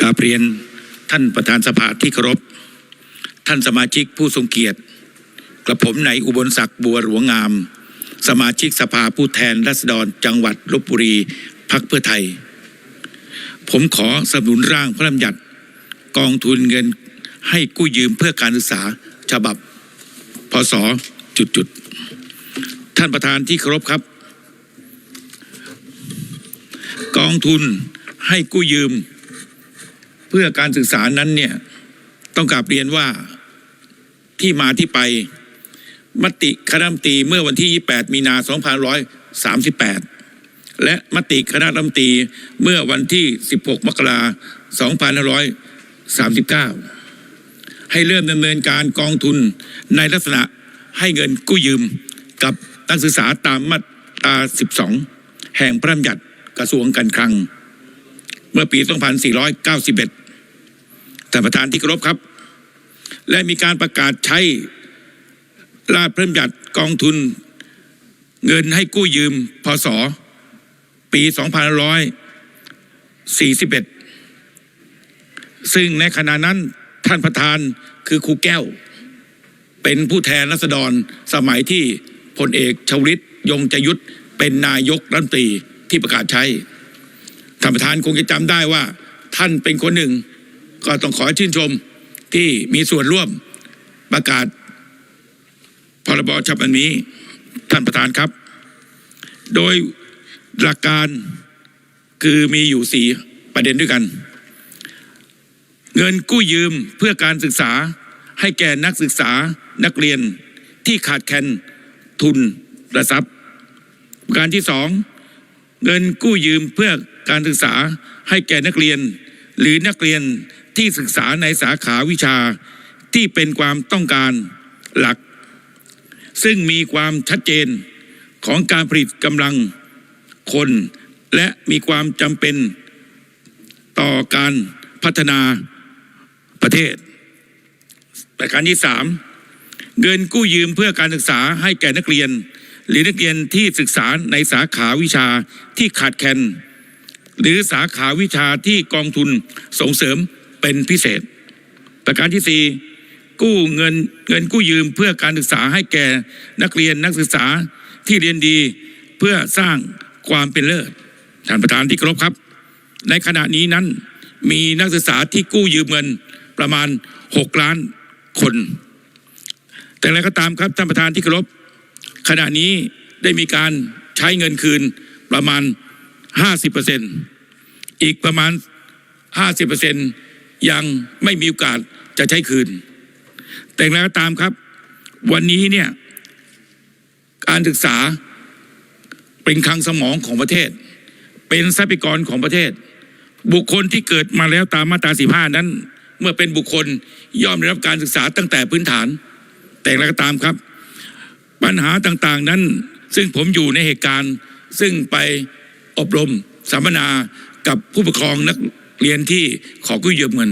กราบเรียนท่านประธานสภาที่เคารพ ท่านสมาชิกผู้ทรงเกียรติกระผมในอุบลศักดิ์บัวหลวงงาม สมาชิกสภาผู้แทนราษฎรจังหวัดลบบุรีพักเพื่อไทย ผมขอสนับสนุนร่างพระราชบัญญัติกองทุนเงินให้กู้ยืมเพื่อการศึกษาฉบับพศจุดจุดท่านประธานที่เคารพครับ กองทุนให้กู้ยืม เพื่อการศึกษานั้นเนี่ยต้องกราบเรียนว่าที่มาที่ไป มติคณะรัฐมนตรีเมื่อวันที่ 28 มีนา2538 และมติคณะรัฐมนตรีเมื่อวันที่ 16 มกราคม2539 ให้เริ่มดำเนินการกองทุนในลักษณะให้เงินกู้ยืมกับนักศึกษาตามมาตรา 12 แห่งพระราชบัญญัติกระทรวงการคลัง เมื่อปี 2491ท่านประธานที่เคารพครับ และมีการประกาศใช้ราชพระราชบัญญัติกองทุน เงินให้กู้ยืมพศปี 2541 ซึ่งในขณะนั้นท่านประธานคือครูแก้ว เป็นผู้แทนรัษฎรสมัยที่พลเอกชวลิตยงใจยุทธเป็นนายกรัฐมนตรีที่ประกาศใช้ ท่านประธานคงจะจำได้ว่า ท่านเป็นคนหนึ่ง ก็ต้องขอชื่นชมที่มีส่วนร่วมประกาศพรบฉบับนี้ ท่านประธานครับ โดยหลักการคือมีอยู่สี่ประเด็นด้วยกัน เงินกู้ยืมเพื่อการศึกษาให้แก่นักศึกษานักเรียนที่ขาดแคลนทุนระทรัพย์ ประการที่สอง เงินกู้ยืมเพื่อการศึกษาให้แก่นักเรียน หรือนักเรียนที่ศึกษาในสาขาวิชาที่เป็นความต้องการหลัก ซึ่งมีความชัดเจนของการผลิตกำลังคน และมีความจำเป็นต่อการพัฒนาประเทศประการที่สามเงินกู้ยืมเพื่อการศึกษาให้แก่นักเรียน หรือนักเรียนที่ศึกษาในสาขาวิชาที่ขาดแคลนหรือสาขาวิชาที่กองทุนส่งเสริมเป็นพิเศษ ประการที่สี่กู้เงินเงินกู้ยืมเพื่อการศึกษาให้แก่นักเรียนนักศึกษาที่เรียนดีเพื่อสร้างความเป็นเลิศท่านประธานที่เคารพครับ ในขณะนี้นั้นมีนักศึกษาที่กู้ยืมเงินประมาณ 6 ล้านคน แต่อะไรก็ตามครับท่านประธานที่เคารพ ขณะนี้ได้มีการใช้เงินคืนประมาณ 50%อีกประมาณ 50%ยังไม่มีโอกาสจะใช้คืน แต่อย่างไรก็ตามครับ วันนี้เนี่ยการศึกษาเป็นคลังสมองของประเทศ เป็นทรัพยากรของประเทศ บุคคลที่เกิดมาแล้วตามมาตราสิบห้านั้น เมื่อเป็นบุคคลย่อมได้รับการศึกษาตั้งแต่พื้นฐาน แต่อย่างไรก็ตามครับ ปัญหาต่างๆนั้น ซึ่งผมอยู่ในเหตุการณ์ ซึ่งไปอบรมสัมมนากับผู้ปกครองนักเรียนที่ขอกู้ยืมเงิน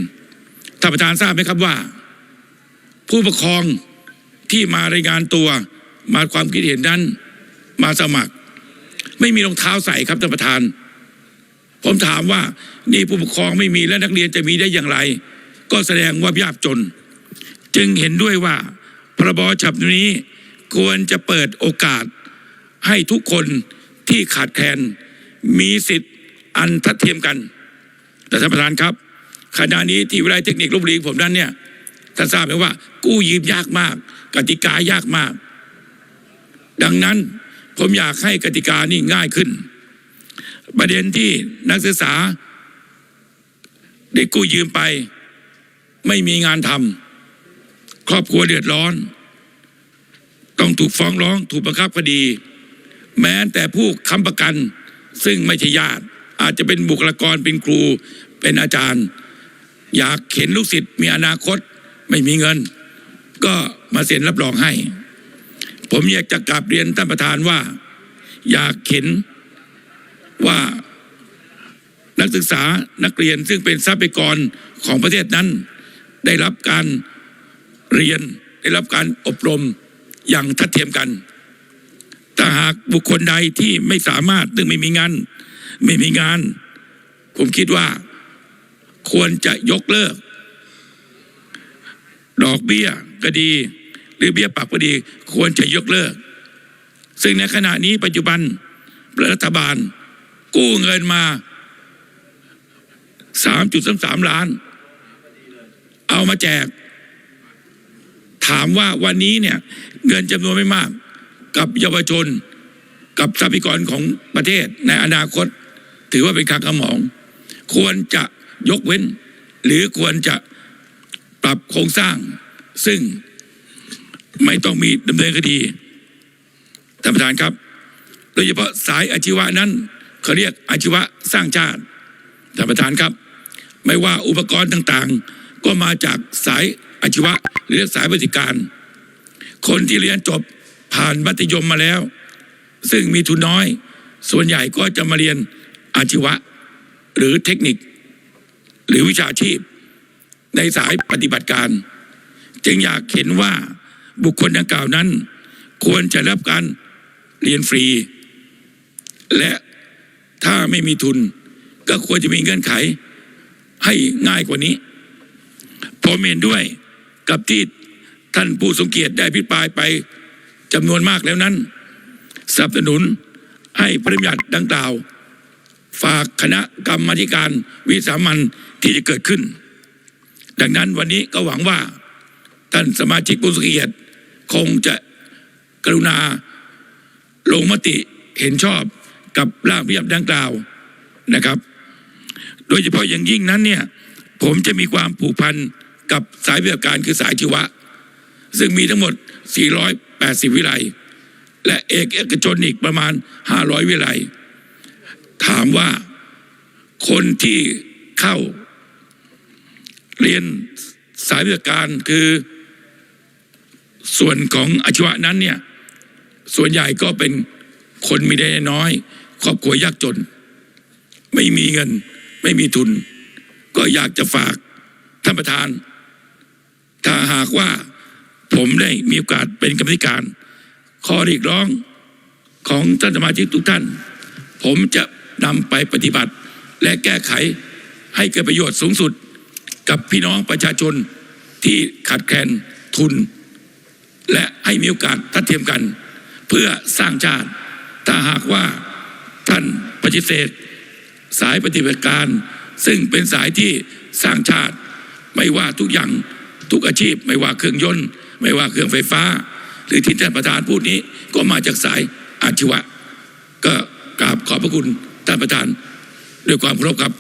ท่านประธานทราบไหมครับว่า ผู้ปกครองที่มารายงานตัวมาความคิดเห็นนั้น มาสมัคร ไม่มีรองเท้าใส่ครับท่านประธาน ผมถามว่านี่ผู้ปกครองไม่มีและนักเรียนจะมีได้อย่างไร ก็แสดงว่ายากจน จึงเห็นด้วยว่าพรบฉบับนี้ ควรจะเปิดโอกาส ให้ทุกคนที่ขาดแคลนมีสิทธิ์อันทัดเทียมกัน แต่ท่านประธานครับ ขณะนี้ที่วิทยาลัยเทคนิคลบบุรีผมนั้นเนี่ยท่านทราบไหมว่า กู้ยืมยากมาก กติกายากมาก ดังนั้นผมอยากให้กติกานี่ง่ายขึ้น ประเด็นที่นักศึกษา ได้กู้ยืมไป ไม่มีงานทำครอบครัวเดือดร้อน ต้องถูกฟ้องร้องถูกบังคับคดี แม้แต่ผู้ค้ำประกัน ซึ่งไม่ใช่ญาติ อาจจะเป็นบุคลากรเป็นครู เป็นอาจารย์ อยากเห็นลูกศิษย์มีอนาคตไม่มีเงิน ก็มาเซ็นรับรองให้ ผมอยากจะกลับเรียนท่านประธานว่า อยากเห็นว่านักศึกษานักเรียนซึ่งเป็นทรัพยากรของประเทศนั้น ได้รับการเรียนได้รับการอบรม อย่างทัดเทียมกัน ถ้าหากบุคคลใดที่ไม่สามารถซึ่งไม่มีงานไม่มีงาน ผมคิดว่า ควรจะยกเลิก ดอกเบี้ยก็ดี หรือเบี้ยปรับก็ดี ควรจะยกเลิก ซึ่งในขณะนี้ปัจจุบันรัฐบาล กู้เงินมา3.33ล้าน เอามาแจก ถามว่าวันนี้เนี่ยเงินจำนวนไม่มาก กับเยาวชน กับทรัพยากรของประเทศในอนาคต ถือว่าเป็นการกระหมอง ควรจะยกเว้น หรือควรจะปรับโครงสร้าง ซึ่งไม่ต้องมีดำเนินคดีท่านประธานครับ โดยเฉพาะสายอาชีวะนั้นเขาเรียกอาชีวะสร้างชาติท่านประธานครับ ไม่ว่าอุปกรณ์ต่างๆ ก็มาจากสาย อาชีวะหรือกสายบริการ คนที่เรียนจบผ่านมัธยมมาแล้ว ซึ่งมีทุนน้อย ส่วนใหญ่ก็จะมาเรียนอาชีวะ หรือเทคนิค หรือวิชาชีพ ในสายปฏิบัติการ จึงอยากเห็นว่าบุคคลดังกล่าวนั้น ควรจะรับการเรียนฟรี และถ้าไม่มีทุน ก็ควรจะมีเงื่อนไขให้ง่ายกว่านี้ผมเห็นด้วย กับที่ท่านผู้ทรงเกียรติได้พิปรายไปจำนวนมากแล้วนั้นสนับสนุนให้พระราชบัญญัติดังกล่าว ฝากคณะกรรมธิการวิสามันที่จะเกิดขึ้น ดังนั้นวันนี้ก็หวังว่า ท่านสมาชิกผู้ทรงเกียรติคงจะกรุณาลงมติเห็นชอบกับร่างพิยับดังกล่าวนะครับ โดยเฉพาะอย่างยิ่งนั้นเนี่ยผมจะมีความผูกพัน กับสายวิชาการคือสายชีวะ ซึ่งมีทั้งหมด 480 วิไลและเอกเอกชนอีกประมาณ 500 วิไลถามว่าคนที่เข้า เรียนสายวิชาการคือส่วนของอาชีวะนั้นเนี่ย ส่วนใหญ่ก็เป็นคนมีได้น้อย ครอบครัวยากจน ไม่มีเงิน ไม่มีทุน ก็อยากจะฝากท่านประธาน ถ้าหากว่าผมได้มีโอกาสเป็นกรรมธิการ ข้อเรียกร้องของท่านสมาชิกทุกท่าน ผมจะนำไปปฏิบัติ และแก้ไขให้เกิดประโยชน์สูงสุด กับพี่น้องประชาชนที่ขาดแคลนทุน และให้มีโอกาสทัดเทียมกัน เพื่อสร้างชาติ ถ้าหากว่าท่านปฏิเสธ สายปฏิบัติการ ซึ่งเป็นสายที่สร้างชาติไม่ว่าทุกอย่าง ทุกอาชีพไม่ว่าเครื่องยนต์ ไม่ว่าเครื่องไฟฟ้า หรือที่ท่านประธานพูดนี้ก็มาจากสายอาชีวะ ก็กราบขอบพระคุณท่านประธาน ด้วยความเคารพครับ